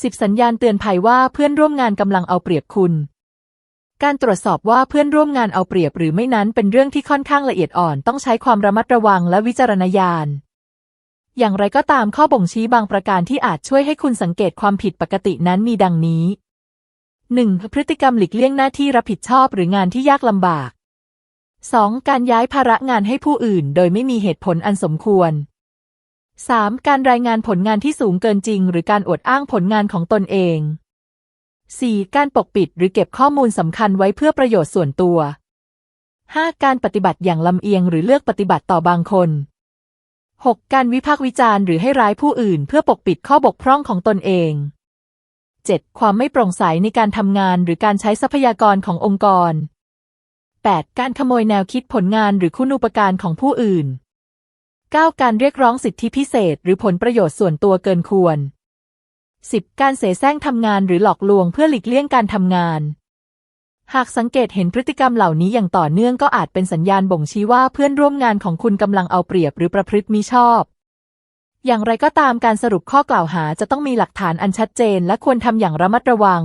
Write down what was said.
10สัญญาณเตือนภัยว่าเพื่อนร่วมงานกำลังเอาเปรียบคุณ การตรวจสอบว่าเพื่อนร่วมงานเอาเปรียบหรือไม่นั้นเป็นเรื่องที่ค่อนข้างละเอียดอ่อนต้องใช้ความระมัดระวังและวิจารณญาณ อย่างไรก็ตามข้อบ่งชี้บางประการที่อาจช่วยให้คุณสังเกตความผิดปกตินั้นมีดังนี้ 1. พฤติกรรมหลีกเลี่ยงหน้าที่รับผิดชอบหรืองานที่ยากลำบาก 2. การย้ายภาระงานให้ผู้อื่น โดยไม่มีเหตุผลอันสมควร 3. การรายงานผลงานที่สูงเกินจริง หรือการอวดอ้างผลงานของตนเอง 4. การปกปิดหรือเก็บข้อมูลสำคัญไว้เพื่อประโยชน์ส่วนตัว 5. การปฏิบัติอย่างลำเอียงหรือเลือกปฏิบัติต่อบางคน 6. การวิพากษ์วิจารณ์หรือให้ร้ายผู้อื่น เพื่อปกปิดข้อบกพร่องของตนเอง 7. ความไม่โปร่งใสในการทำงานหรือการใช้ทรัพยากรขององค์กร 8. การขโมยแนวคิดผลงานหรือคุณูปการของผู้อื่น 9. การเรียกร้องสิทธิพิเศษ หรือผลประโยชน์ส่วนตัวเกินควร 10. การเสแสร้งทำงานหรือหลอกลวงเพื่อหลีกเลี่ยงการทำงาน หากสังเกตเห็นพฤติกรรมเหล่านี้อย่างต่อเนื่องก็อาจเป็นสัญญาณบ่งชี้ว่าเพื่อนร่วมงานของคุณกำลังเอาเปรียบหรือประพฤติมิชอบ อย่างไรก็ตามการสรุปข้อกล่าวหาจะต้องมีหลักฐานอันชัดเจนและควรทำอย่างระมัดระวัง